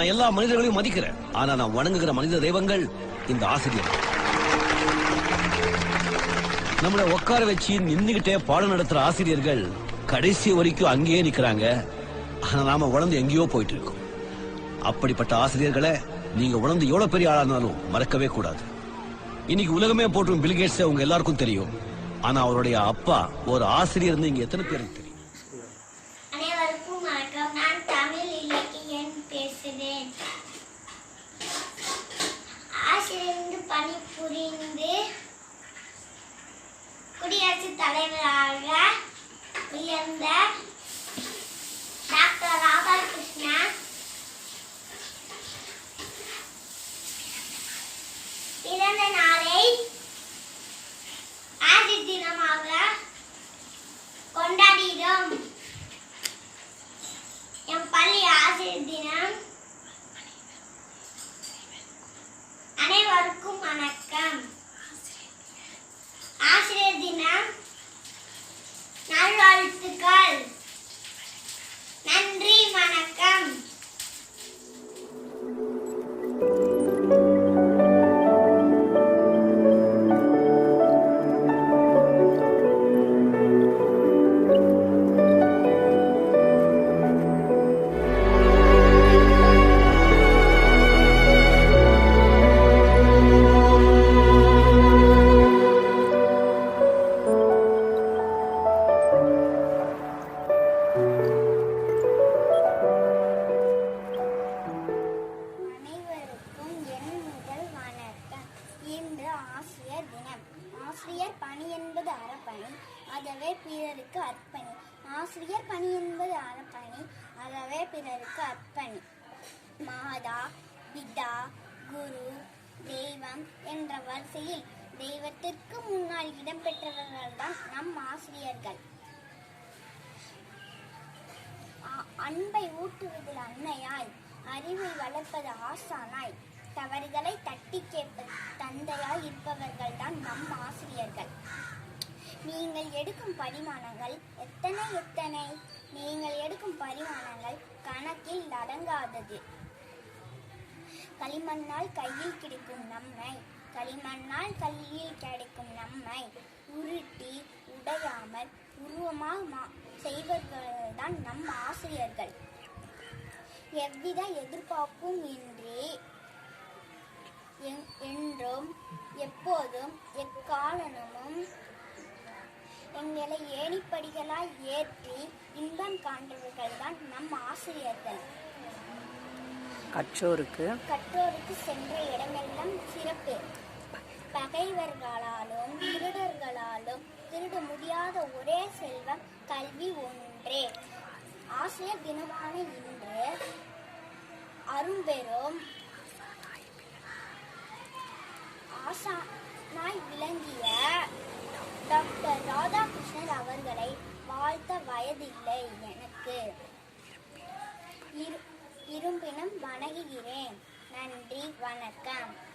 நான் எல்லா மனிதர்களையும் மதிக்கிறேன். ஆனா நான் வணங்குகிற மனித தெய்வங்கள் இந்த ஆசிரியர். நம்மளை உட்கார வச்சு நின்னுகிட்டே பாடம் நடத்துற ஆசிரியர்கள் கடைசி வரைக்கும் அங்கேயே நிக்கிறாங்க. ஆனா நாம உணர்ந்து எங்கேயோ போயிட்டு இருக்கோம் அப்படிப்பட்ட ஆசிரியர்களை நீங்க உணர்ந்து எவ்வளவு பெரிய ஆளானாலும் மறக்கவே கூடாது. இன்னைக்கு உலகமே போட்டும் பில்கேட்ஸ் உங்க எல்லாருக்கும் தெரியும். ஆனா அவருடைய அப்பா ஒரு ஆசிரியர் இங்க எத்தனை பேருக்கு தெரியும்? பிறருக்கு அர்ப்பணி. மாதா பிதா குரு தெய்வம் என்ற வரிசையில் தெய்வத்திற்கு முன்னால் இடம்பெற்றவர்கள்தான் நம் ஆசிரியர்கள். அன்பை ஊட்டுவதில் அன்னையாய் அறிவை வளர்ப்பது ஆசானாய் தவறுகளை தட்டி கேட்பது தந்தையாய் இருப்பவர்கள் தான் நம் ஆசிரியர்கள். நீங்கள் எடுக்கும் பரிமாணங்கள் எத்தனை எத்தனை? நீங்கள் எடுக்கும் பரிமாணங்கள் கணக்கில் அடங்காதது களிமண்ணால் கையில் கிடைக்கும் நம்மை களிமண்ணால் கையில் கிடைக்கும் நம்மை உருட்டி உடையாமல் உருவமாக செய்வர்கள்தான் நம் ஆசிரியர்கள். எவ்வித எதிர்பார்ப்பும் இன்றி என்றும் எப்போதும் எக்காலனமும் எங்களை ஏணிப்படிகளாய் ஏற்றி இன்பம் காண்பவர்கள்தான் நம் ஆசிரியர்கள். கற்றோருக்கு கற்றோருக்கு சென்ற இடமெல்லாம் சிறப்பு. பகைவர்களாலும் திருடர்களாலும் திருட முடியாத ஒரே செல்வம் கல்வி ஒன்றே. ஆசிரியர் தினமான இன்று அரும்பெரும் ஆசானாய் விளங்கிய டாக்டர் ராதாகிருஷ்ணன் அவர்களை வாழ்த்த வயதில்லை எனக்கு. இரு- இரும்பினும் வணங்குகிறேன். நன்றி வணக்கம்.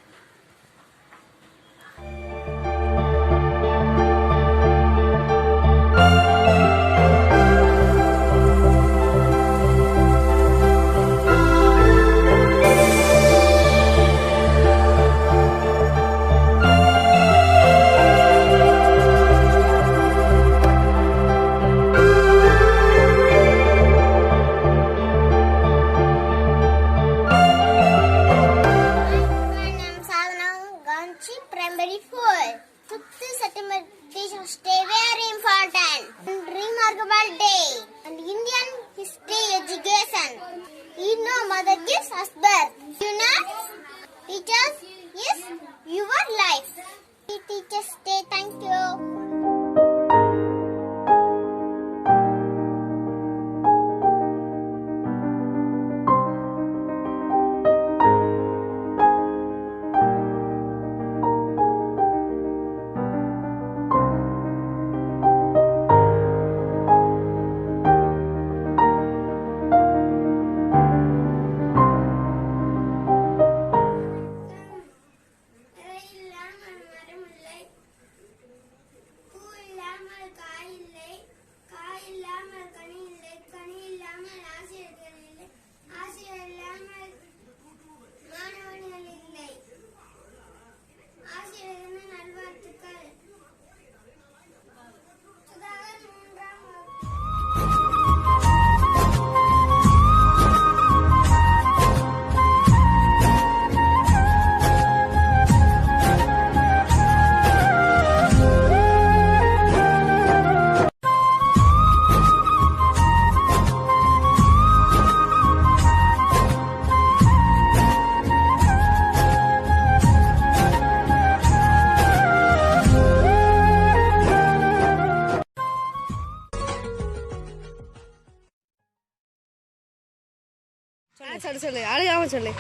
சொல்லு சொல்லு அழுகாம சொல்லு.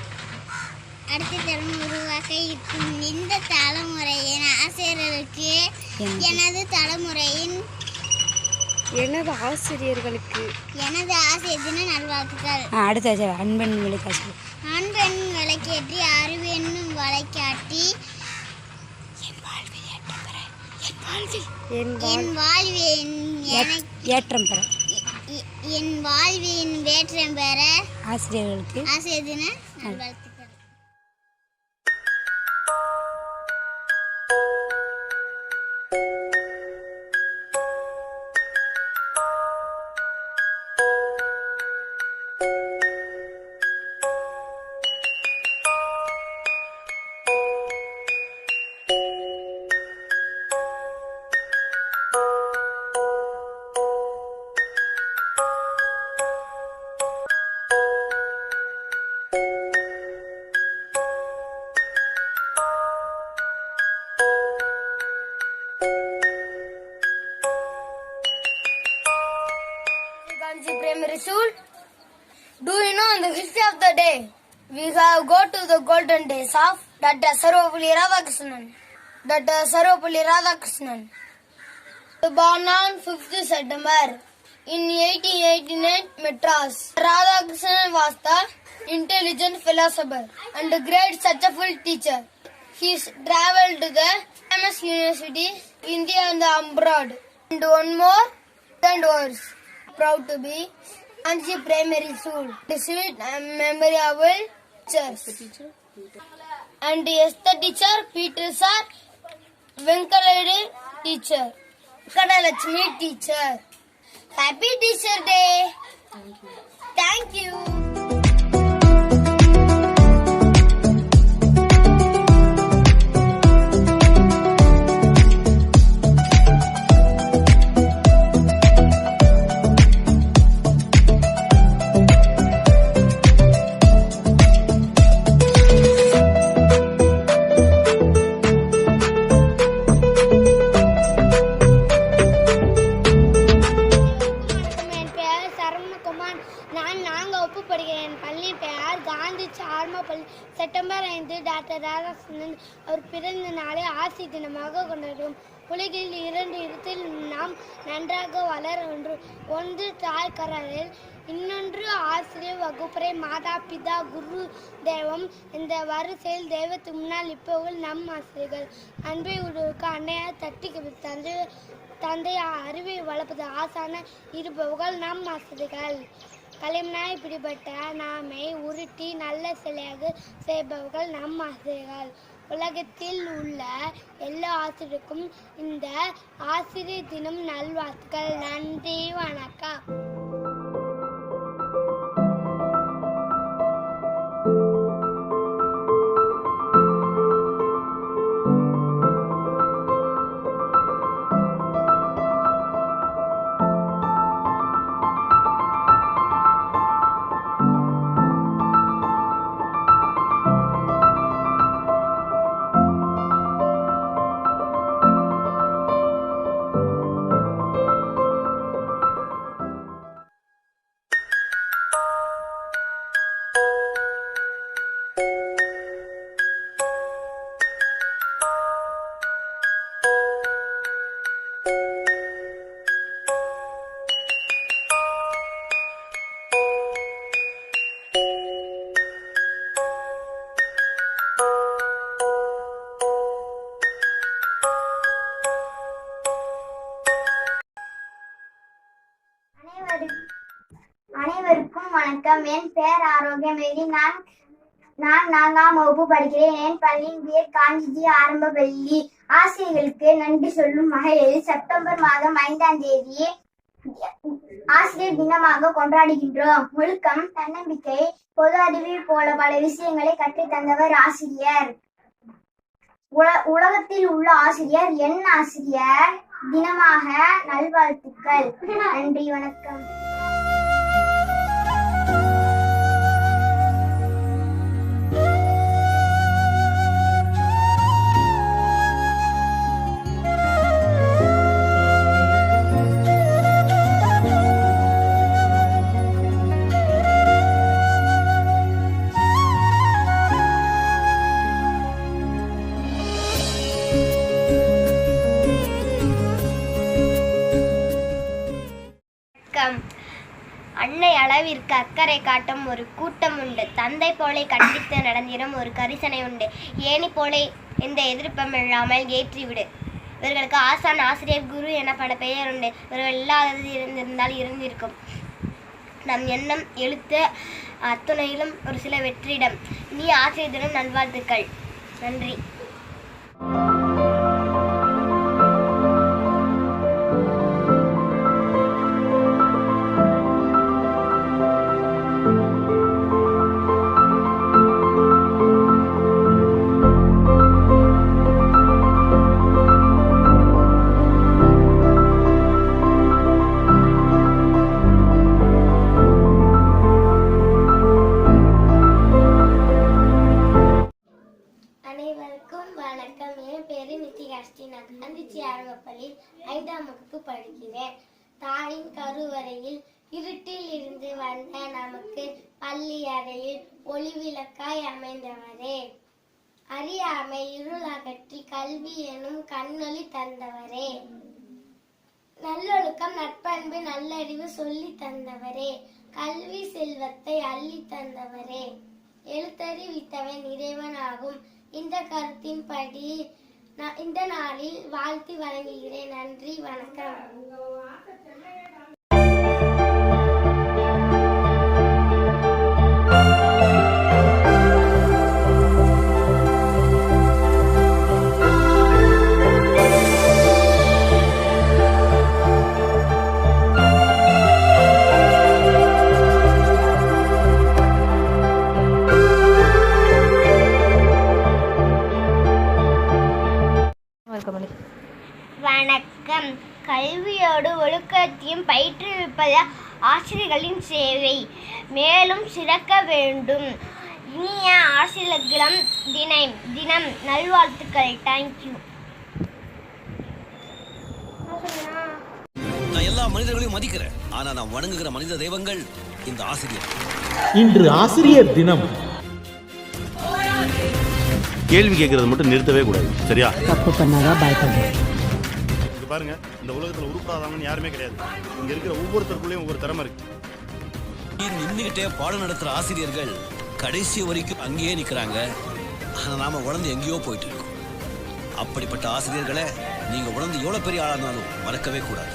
அடுத்த உருவாக்க இருக்கும் இந்த தலைமுறையின் ஆசிரியர்களுக்கு எனது தலைமுறையின் எனது ஆசிரியர்களுக்கு? எனது ஆசிரியர் தின நல்வாழ்த்துக்கள். அடுத்த அன்பன் விழுக்காசு ஆண் பெண் விளக்கேற்றி அறிவு என்னும் வளைக்காட்டி என் வாழ்வின் எனக்கு ஏற்றம் பெற. என் வாழ்வின் வேற்றம் பெற ஆசிரியர்களுக்கு ஆசிரியர் தின history of the day? We have go to the golden days of Dr. Sarvapalli Radhakrishnan. Dr. Sarvapalli Radhakrishnan. Born on 5th September in 1889 Madras. Radhakrishnan was the intelligent philosopher and a great successful teacher. He traveled to the famous universities, India and abroad. And one more and words. Proud to be Kanchi Primary School. The memory and memorable teachers. And yes, the teacher, Peter sir, Venkalade teacher, Kadalakshmi teacher. Happy Teacher Day. Thank you. Thank you. குடும்பத்தில் நாம் நன்றாக வளர ஒன்று ஒன்று தாய் கரலில் இன்னொன்று ஆசிரியர் வகுப்பறை மாதா பிதா குரு தெய்வம் இந்த வரிசையில் தெய்வத்து முன்னால் இப்போவில் நம் ஆசிரியர்கள். அன்பை உடலுக்கு அன்னையார் தட்டி தந்தை தந்தை அறிவை வளர்ப்பது ஆசான இருப்பவர்கள் நம் ஆசிரியர்கள். களிமனாய் பிடிபட்ட நாமை உருட்டி நல்ல சிலையாக செய்பவர்கள் நம் ஆசிரியர்கள். உலகத்தில் உள்ள எல்லா ஆசிரியருக்கும் இந்த ஆசிரியர் தினம் நல்வாழ்த்துக்கள். நன்றி வணக்கம். வணக்கம். என் பெயர் ஆரோக்கியமேரி நான் நான் நான்காம் வகுப்பு படிக்கிறேன். என் பள்ளியின் பேர் காஞ்சிஜி ஆரம்ப பள்ளி ஆசிரியர்களுக்கு நன்றி சொல்லும் வகையில் செப்டம்பர் மாதம் ஐந்தாம் தேதி ஆசிரியர் தினமாக கொண்டாடுகின்றோம். ஒழுக்கம் தன்னம்பிக்கை பொது அறிவை போல பல விஷயங்களை கற்றுத்தந்தவர் ஆசிரியர். உல- உலகத்தில் உள்ள ஆசிரியர் என் ஆசிரியர் தினமாக நல்வாழ்த்துக்கள். நன்றி வணக்கம். அக்கறை காட்டும் ஒரு கூட்டம் உண்டு. தந்தை போலே கண்டித்து நடந்திடும் ஒரு கரிசனை உண்டு. ஏணி போலே எந்த எதிர்ப்பும் இல்லாமல் ஏற்றிவிடு இவர்களுக்கு ஆசான் ஆசிரியர் குரு என பல பெயர் உண்டு. இவர்கள் இல்லாதது இருந்திருந்தால் இருந்திருக்கும். நம் எண்ணம் எழுத்து அத்துணையிலும் ஒரு சில வெற்றிடம். நீ ஆசிரியர் தினம் நல்வாழ்த்துக்கள். நன்றி. தாயின் கருவறையில் இருட்டில் இருந்து வந்த நமக்கு பள்ளி அறையில் ஒளி விளக்காய் அமைந்தவரே. அறியாமை இருள் அகற்றி கல்வி எனும் கண்ணொளி தந்தவரே. நல்லொழுக்கம் நட்பண்பு நல்லறிவு சொல்லி தந்தவரே. கல்வி செல்வத்தை அள்ளி தந்தவரே. எழுத்தறிவித்தவன் இறைவனாகும். இந்த கருத்தின்படி நான் இந்த நாளில் வாழ்த்து வழங்குகிறேன். நன்றி வணக்கம். வணக்கம் கல்வியோடு ஒழுக்கத்தையும் பயிற்றுவிப்பது ஆசிரியர்களின் சேவை. மேலும் சிறக்க வேண்டும். இனிய ஆசிரியர்களும் தினம் தினம் நல்வாழ்த்துக்கள். தேங்க்யூ நான் எல்லா மனிதர்களையும் மதிக்கிறேன். ஆனா நான் வணங்குகிற மனித தெய்வங்கள் இந்த ஆசிரியர். இன்று ஆசிரியர் தினம். கேள்வி கேட்கறது மட்டும் நிறுத்தவே கூடாது. சரியா? தப்பு பண்ணாதான் பயப்படுறேன் இங்க பாருங்க. இந்த உலகத்துல உருப்படாதவங்கன்னு யாருமே கிடையாது. இங்க இருக்கிற ஒவ்வொருத்தருக்குள்ளேயும் ஒவ்வொரு திறமை இருக்கு. நின்றுகிட்டே பாடம் நடத்துற ஆசிரியர்கள் கடைசி வரைக்கும் அங்கேயே நிக்கிறாங்க. ஆனா நாம உடந்து எங்கேயோ போயிட்டு இருக்கோம். அப்படிப்பட்ட ஆசிரியர்களை நீங்க உடந்து எவ்வளவு பெரிய ஆளானாலும் மறக்கவே கூடாது.